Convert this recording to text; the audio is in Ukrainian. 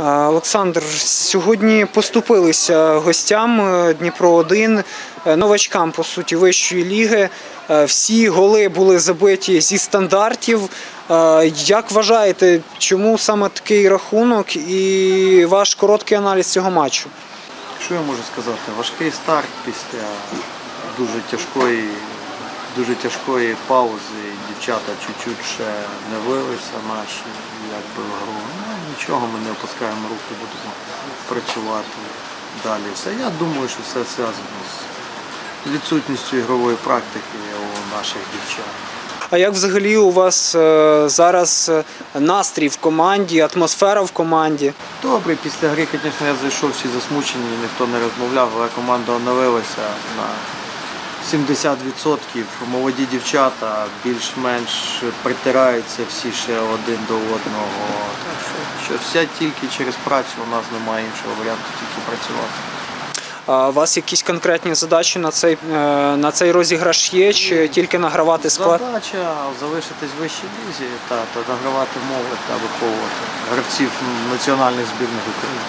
Олександр, сьогодні поступилися гостям е, Дніпро 1 е, новачкам по суті вищої ліги. Е, Всі голи були забиті зі стандартів. Як вважаєте, чому саме такий рахунок і ваш короткий аналіз цього матчу? Що я можу сказати? Важкий старт після дуже тяжкої, дуже тяжкої паузи. Дівчата чуть-чуть ще не вилися наші, якби в гру. Нічого, ми не опускаємо руки, будемо працювати далі. Все. Я думаю, що все зв'язано з відсутністю ігрової практики у наших дівчат. А як взагалі у вас е, зараз е, настрій в команді, атмосфера в команді? Добре, після гри, звісно, я зайшов всі засмучені, ніхто не розмовляв, але команда оновилася на 70%. Молоді дівчата більш-менш притираються всі ще один до одного. Так що, що все тільки через працю, у нас немає іншого варіанту, тільки працювати. А у вас якісь конкретні задачі на цей, е, на цей розіграш є, чи тільки награвати склад? Задача залишитись в вищій лізі та, та награвати мови та виховувати гравців національних збірних України.